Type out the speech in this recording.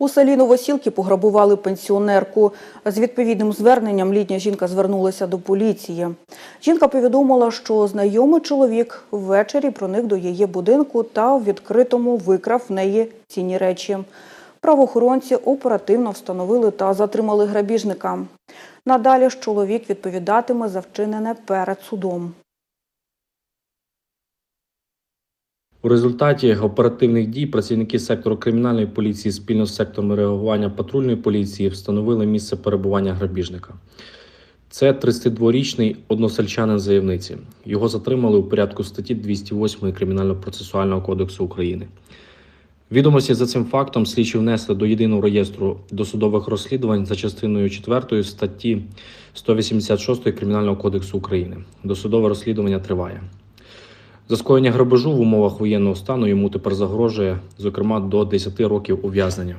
У селі Новосілки пограбували пенсіонерку. З відповідним зверненням літня жінка звернулася до поліції. Жінка повідомила, що знайомий чоловік ввечері проник до її будинку та в відкритому викрав в неї цінні речі. Правоохоронці оперативно встановили та затримали грабіжника. Надалі ж чоловік відповідатиме за вчинене перед судом. У результаті оперативних дій працівники сектору кримінальної поліції спільно з сектором реагування патрульної поліції встановили місце перебування грабіжника. Це 32-річний односельчанин заявниці. Його затримали у порядку статті 208 Кримінально-процесуального кодексу України. Відомості за цим фактом слідчі внесли до єдиного реєстру досудових розслідувань за частиною 4 статті 186 Кримінального кодексу України. Досудове розслідування триває. За скоєння грабежу в умовах воєнного стану йому тепер загрожує, зокрема, до 10 років ув'язнення.